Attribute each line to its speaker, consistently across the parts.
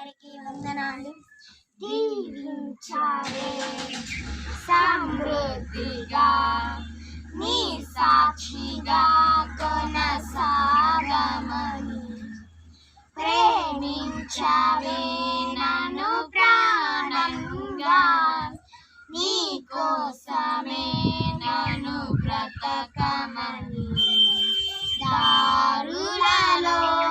Speaker 1: అందరికీ వందనాలు. దీవించావే సమృద్ధిగా నీ సాక్షిగా కొనసాగమని. ప్రేమించవే నన్ను ప్రాణంగా నీ కోసమే నన్ను బ్రతకమని. దారులలో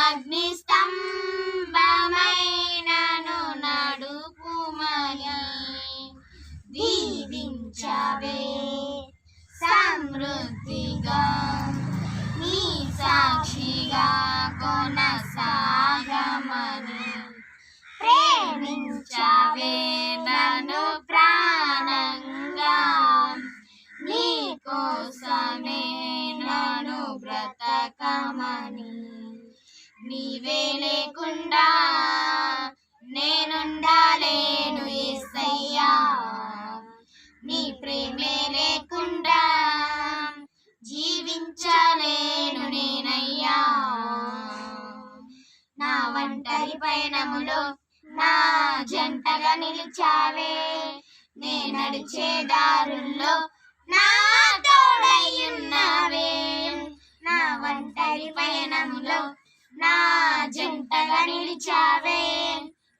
Speaker 1: అగ్ని స్తంభమైనను నడుపుమని దీవించవే. సమృద్ధిగా నీవే లేకుండా నేనుండాలేను ఏసయ్యా. నీ ప్రేమే లేకుండా జీవించలేను నేనయ్యా. నా ఒంటరి పయనములో నా జంటగా నిలిచావే. నే నడిచే దారుల్లో నా తోడయ్యున్నావే నా ఒంటరి పయనములో నా జంటగా నిలిచావే.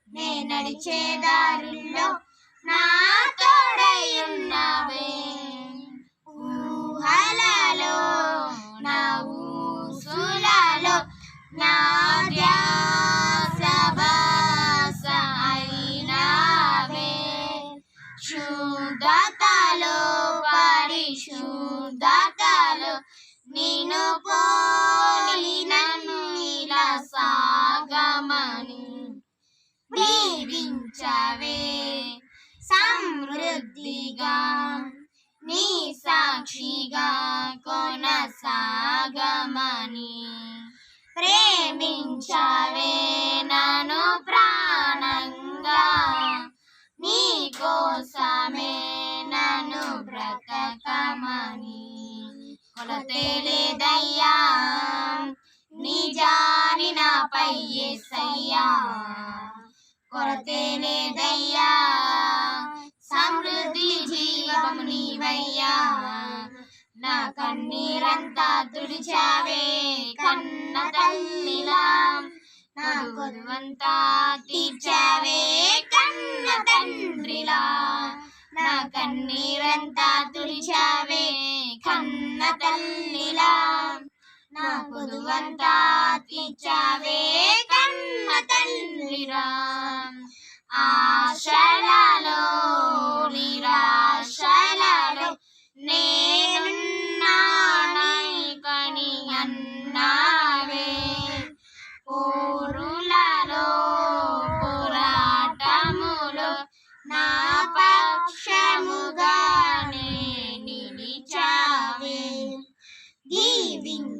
Speaker 1: నే నడిచే దారుల్లో నా తోడయ్యున్నావే ఊహలలో నా ఊసులలో నా ధ్యాస బాస అయినావే శుద్ధతలో పరిశుద్ధతలో నిన్ను పోలి సాగమని దీవించవే. సమృద్ధిగా నీ సాక్షిగా కొనసాగమని ప్రేమించవే నన్ను ప్రాణంగా. నీ కోసమే నన్ను బ్రతకమని కొలతే లేదయ్యా నీ జాలి నాపై సమృద్ధి జీవము నీవయ్యా. నా కన్నీరంతా తుడిచావే కన్న తల్లిలా. నా కొరువంతా తీర్చావే కన్న తండ్రిలా. నా కన్నీరంతా తుడిచావే కన్న తల్లిలా. నా తీర్చావే కన్న ఆశలలో నిరాశలలో నేనున్నానై కని అన్నావే. పోరులలో పోరాటములో నా పక్షముగానే నిలిచావే. దీవించావే